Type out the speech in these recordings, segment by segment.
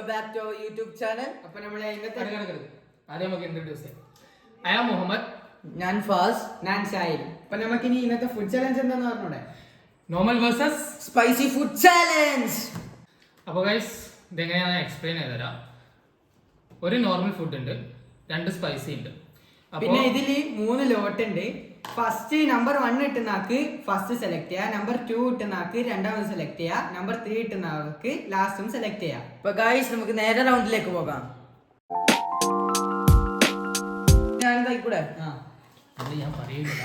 Welcome back to YouTube channel അപ്പൊ നമ്മളെ ഇന്നത്തെ ആദ്യം നമുക്ക് ഇൻട്രൊഡ്യൂസ് ചെയ്യാം ആം മുഹമ്മദ്. ഞാൻ ഫാസ്. ഞാൻ ഷാഹിൽ അപ്പൊ നമുക്ക് ഇനി ഇന്നത്തെ ഫുഡ് ചലഞ്ച് എന്താന്ന് പറഞ്ഞൂടെ? Normal versus spicy food challenge അപ്പോൾ ഗൈസ് ഇതെങ്ങനെയാണ് എക്സ്പ്ലെയിൻ ചെയ്തുതരാം ഒരു നോർമൽ ഫുഡ് ഉണ്ട് രണ്ട് സ്പൈസി ഉണ്ട്. അപ്പോൾ പിന്നെ ഇതിൽ മൂന്ന് ലോട്ട് ഉണ്ട് ഫസ്റ്റ് നമ്പർ വൺ ഇട്ടുന്ന ആൾക്ക് ഫസ്റ്റ് സെലക്ട് ചെയ്യാം. നമ്പർ ടു ഇട്ടുന്ന ആൾക്ക് രണ്ടാമത് സെലക്ട് ചെയ്യാം. നമ്പർ ത്രീ ഇട്ടുന്ന ആൾക്ക് ലാസ്റ്റും സെലക്ട് ചെയ്യാം. അപ്പൊ ഗായ്സ് നമുക്ക് നേരെ റൗണ്ടിലേക്ക് പോകാം. ഞാൻ പറയില്ല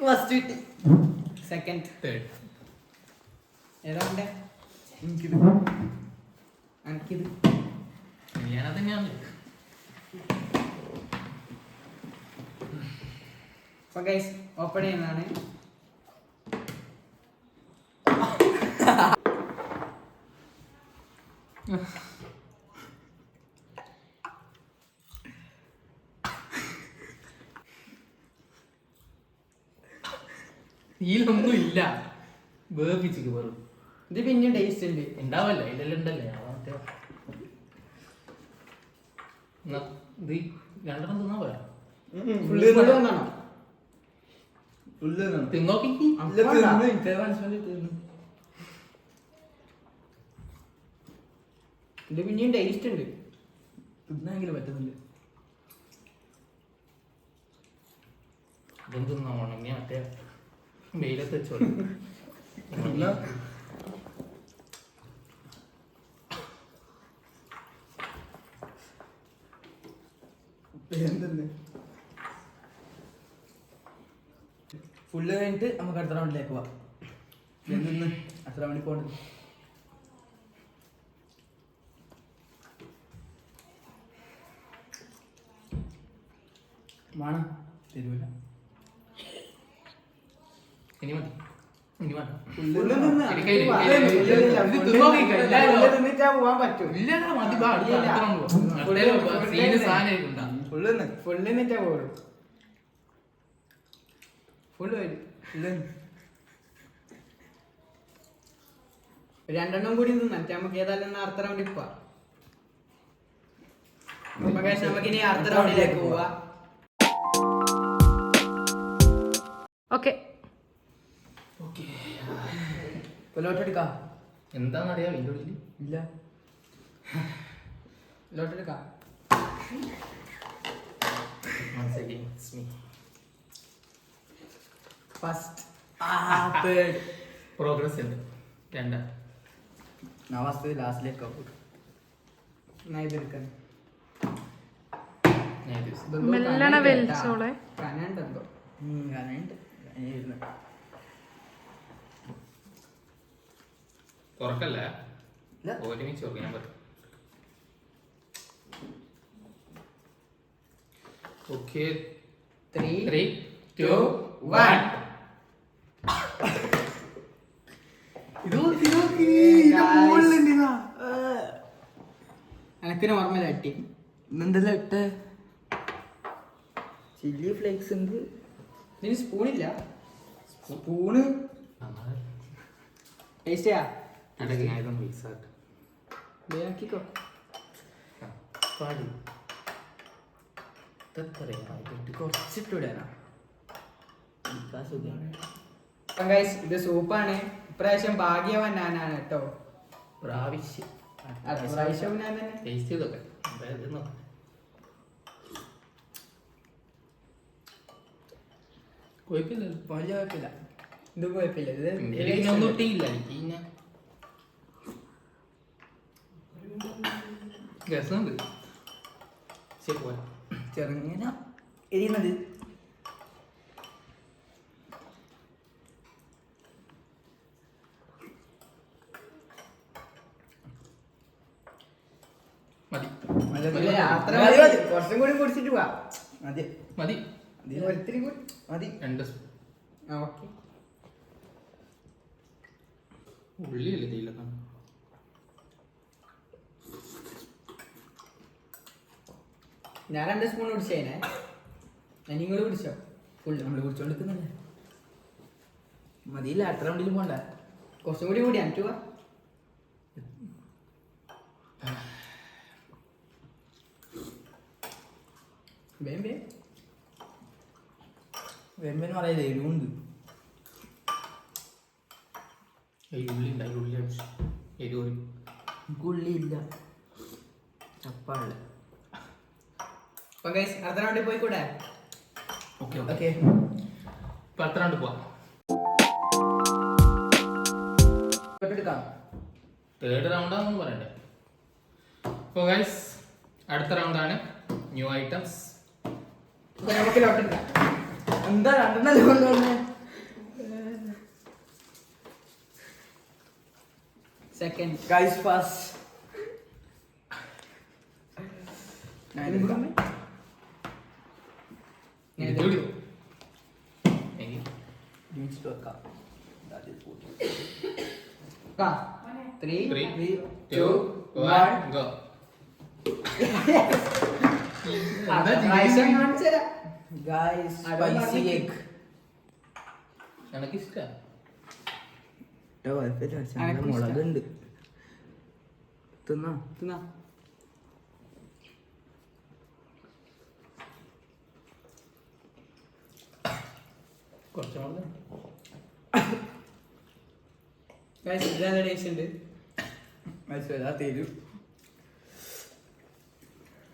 ഫസ്റ്റ് കിട്ടി സെക്കൻഡ് തേർഡ് ഏതാ എനിക്കിത് ഗൈസ് ഓപ്പൺ ചെയ്യുന്നതാണ് ഇതിലൊന്നും ഇല്ല വേപ്പിച്ചിക്ക് വെറും. ഇത് പിന്നെ ടേസ്റ്റ് ഉണ്ട്. ഉണ്ടാവല്ല? ഇതെല്ലാം ഉണ്ടല്ലേ? മറ്റേ. ഇത് രണ്ടെണ്ണം തിന്നാ പോരാ? ഫുള്ള് തിന്നോക്കി ഇത് പിന്നെയും ടേസ്റ്റ് ഉണ്ട് തിന്നാങ്കിലും പറ്റുന്നില്ല ഇതും തിന്നാ ഉണങ്ങിയ മറ്റേ വെയിലത്ത് വെച്ചോളൂ ഫുള്ള് കഴിഞ്ഞിട്ട് നമുക്ക് അടുത്ത റൗണ്ടിലേക്ക് പോവാം. നിന്ന് അത്ര മണി പോകണ്ടത് വേണം. തരൂല. ഇനി മതി. ഇനി വേണ്ട. ഫുള്ള് ഫുള്ള് ഇരിക്കയില്ല. തിന്നില്ല. രണ്ടെണ്ണം കൂടി മറ്റേ നമുക്ക് ഏതായാലും ഒന്ന് അടുത്ത റൗണ്ടിൽ പോവാം. അപ്പൊ guys, നമുക്കിനി അടുത്ത റൗണ്ടിലേക്ക് പോവാ. ഓക്കെ. ലോട്ടെടുക്കാം എന്താന്നറിയാം ഇതിന്റെ ഉള്ളിൽ ഇല്ല. ലോട്ടെടുക്കാം Once again, it's me. First. Progress ഉണ്ട്. രണ്ട്. ഫസ്റ്റ് ലാസ്റ്റിലേക്ക് ഇത് use. മെല്ലണ വലിച്ചോളെ. കനുണ്ടെന്തോ ഞാനുണ്ട് ഇരുന്ന് തുറക്കല്ല. ഒരുമിച്ച് തുറക്കാം ഞാൻ പറ്റും okay three three two one one. ഓർമ്മ ഇട്ടി ഇന്നെന്തെല്ലാം ഇട്ട്? ചില്ലി ഫ്ലേക്സ് ഉണ്ട് ഇതിന് സ്പൂണില്ല? സ്പൂണ്? ടേസ്റ്റ്? ചെയ്യാ ഇത് സൂപ്പാണ്. ഇപ്രാവശ്യം ഭാഗ്യവാൻ ഞാനാണ് കേട്ടോ. പ്രാവശ്യം. ടേസ്റ്റ് ചെയ്തൊക്കെ കുഴപ്പമില്ലല്ലോ വലിയ കുഴപ്പമില്ല. ഇത് കുഴപ്പമില്ല. ഇത് ഒന്നും ഇട്ടില്ല എനിക്ക് പിന്നെ രസമുണ്ട് ശരി പോരാ. ചെറുങ്ങനെ എരിയുന്നത് മതി ഇല്ല, അത്ര മതി, മതി. മതി. കുറച്ചും കൂടി കുടിച്ചിട്ട് പോവാ മതി. ഒരിത്തിരി കൂടി മതി. രണ്ട് സ്പൂൺ ആ ഓക്കെ. ഉള്ളിയല്ലേ തേയിലക്കാണ് ഞാൻ രണ്ട് സ്പൂൺ പിടിച്ചേനെ ഞാൻ ഇങ്ങോട്ട് പിടിച്ചോ ഫുള്ള് നമ്മൾ കുടിച്ചോണ്ടിരിക്കുന്നില്ലേ? മതിയില്ല അത്ര വണ്ടിയിലും പോണ്ട. കുറച്ചും കൂടി കൂടി അഞ്ചു വേം വേം. വെമ്പെന്ന് പറയല്ലേ എരിവുണ്ട്. ഉള്ളി അടിച്ചു എരിവ്. ഉള്ളി ഇല്ല ചപ്പാള്ള അപ്പൊ ഗൈസ് അടുത്ത റൗണ്ടിൽ പോയിക്കൂടെ? ഓക്കെ ഓക്കെ ഓക്കെ ഇപ്പൊ അടുത്ത റൗണ്ട് പോവാം. എടുക്കാം. തേർഡ് റൗണ്ടാണെന്ന് പറയണ്ടേ? അപ്പോൾ ഗൈസ് അടുത്ത റൗണ്ടാണ് ന്യൂ ഐറ്റംസ് നമുക്ക് ലോട്ട് എടുക്കാം. എന്താ രണ്ടെണ്ണല്ലേ കൊണ്ടുവന്നേ second guys pass three three two one go അത് സ്പൈസി പറഞ്ഞിട്ട്. എഗ് എനിക്ക് ഇഷ്ടമാണ് കുഴപ്പമില്ല മുളകുണ്ട്. തിന്നാ? കുറച്ച് മുളക്. ഇതാണ് ടേസ്റ്റ് ഉണ്ട്? മനസ്സിലാ തരൂ.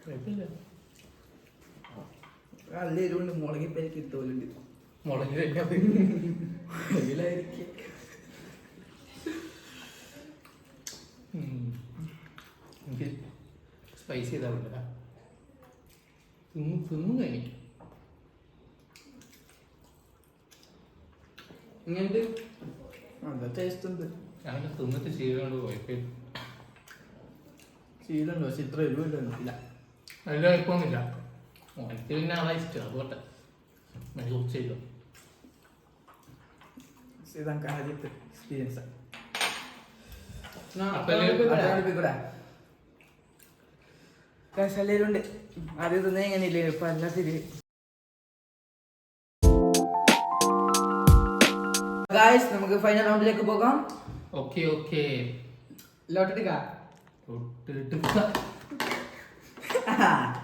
കുഴപ്പമില്ല. നല്ല എരിവുണ്ട് മുളകി പേർക്ക് ഇത്തോലുണ്ട് മുളക് സ്പൈസി ചെയ്താൽ പറ്റില്ല തിന്നു തിന്നു കഴിഞ്ഞു ഇങ്ങനെ നല്ല ടേസ്റ്റ് ഉണ്ട്. ഞാൻ തിന്നിട്ട് ചെയ്തുകൊണ്ട് പോയി പക്ഷെ ഇത്ര എരിവില്ല. കുഴപ്പമൊന്നുമില്ല എനിക്ക് പിന്നെ ആളെ ഇഷ്ടം. അതുകൊണ്ട് എനിക്ക് കുറച്ച് ചെയ്തു. ഇതാണ് ആദ്യത്തെ എക്സ്പീരിയൻസ് അപ്പൊ ഇതിൽ കശലേരുണ്ട് ആദ്യം തന്നെ എങ്ങനെ ഇല്ലേ? ഇപ്പൊ അല്ലാത്തിരി ഗായ്സ് നമുക്ക് ഫൈനൽ റൗണ്ടിലേക്ക് പോകാം. Okay okay. ലോട്ട് എടുക്കാം.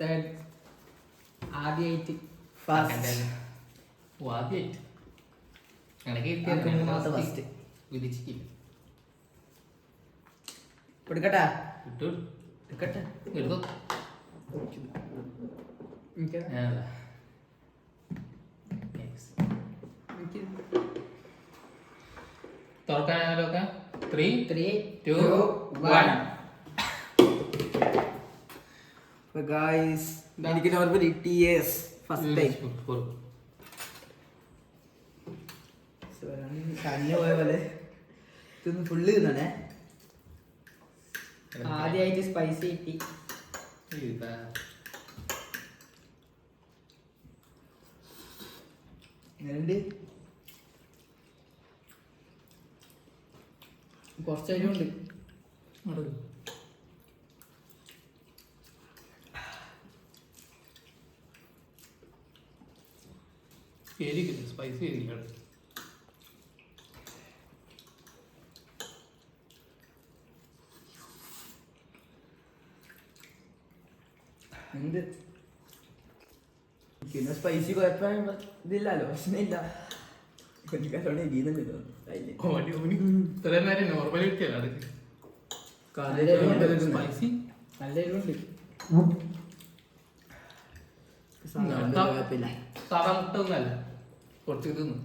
തേർഡ് ആദ്യമായിട്ട് ഫാസ്റ്റ് ആദ്യമായിട്ട് first. വിധിച്ചിട്ടില്ല. കൊടുക്കട്ടാ. ഇട്ടു എടുക്കട്ടെ. എടുത്തോ. തുറക്കാനായാലൊക്കെ three three two one one guys എനിക്ക് normal T S first time കഞ്ഞ പോയ പോലെ ഇതൊന്ന് ഫുള്ള് തിന്നണേ. ആദ്യമായിട്ട് സ്പൈസി കിട്ടി. എങ്ങനെയുണ്ട് കുറച്ച് അരിവുണ്ട് എരിക്കില്ല സ്പൈസി എരിക്കാണ് എന്ത്? പിന്നെ സ്പൈസി കുഴപ്പം ഇതില്ലല്ലോ പ്രശ്നമില്ല. എനിക്കല്ലോണം എരിയുന്നുണ്ട് അതിൽ. ഓടി ഓടി. ഇത്രയും നേരം നോർമൽ കിട്ടിയല്ല സ്പൈസി നല്ല എരിവുണ്ട്. സാധാരണ കുഴപ്പമില്ല. സാധാ മുട്ട ഒന്നല്ല കുറച്ച് തിന്നു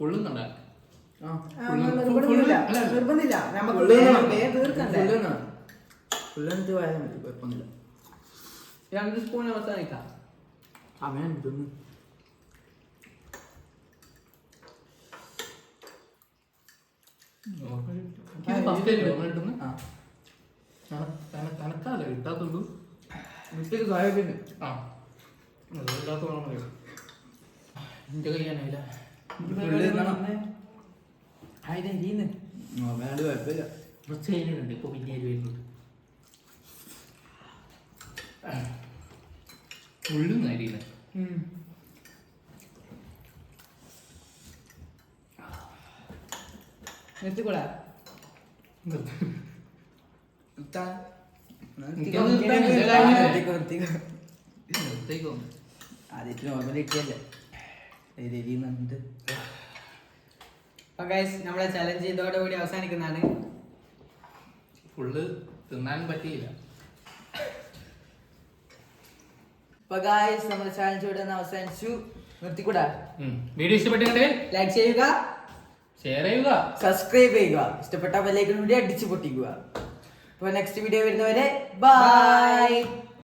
ഫുള്ളും കണ്ട നിർബന്ധമില്ല. നമുക്ക് പോയാൽ മതി കുഴപ്പമൊന്നുമില്ല. രണ്ട് സ്പൂൺ അവസാനിക്കാം. അവൻ തിന്ന് തനക്കാല കിട്ടാത്തുള്ളൂ മിസ്റ്റേക്ക് സഹായിക്കുന്നു ആ. ഇല്ലാത്ത ആയിരം എരിയുന്നു നോർമലാണ്ട് കുഴപ്പമില്ല. കുറച്ച് കഴിഞ്ഞിട്ടുണ്ട് ഇപ്പോൾ പിന്നെ എരി വരുന്നുണ്ട് ഉള്ളും ഉം. നിർത്തിക്കൂടാ. നിർത്താൻ നിർത്തിക്കോ, നിർത്തിക്കോ. ആദ്യത്തെ നോർമൽ ഇട്ടല്ലേ അപ്പൊ ഗൈസ് നമ്മളെ ചലഞ്ച് ഇതോടുകൂടി അവസാനിക്കുന്നതാണ്. ഫുള്ള് തിന്നാൻ പറ്റിയില്ല. അപ്പൊ ഗായ്സ് നമ്മുടെ ചാലഞ്ച് ഇവിടെ നിന്ന് അവസാനിച്ചു. നിർത്തിക്കൂടാ? വീഡിയോ ഇഷ്ടപ്പെട്ടിട്ടുണ്ടെങ്കിൽ ലൈക്ക് ചെയ്യുക. ഷെയർ ചെയ്യുക. സബ്സ്ക്രൈബ് ചെയ്യുക. ഇഷ്ടപ്പെട്ട ബെല്ലൈക്കൺ കൂടി അടിച്ചു പൊട്ടിക്കുക. അപ്പൊ നെക്സ്റ്റ് വീഡിയോ വരുന്നവരെ ബൈ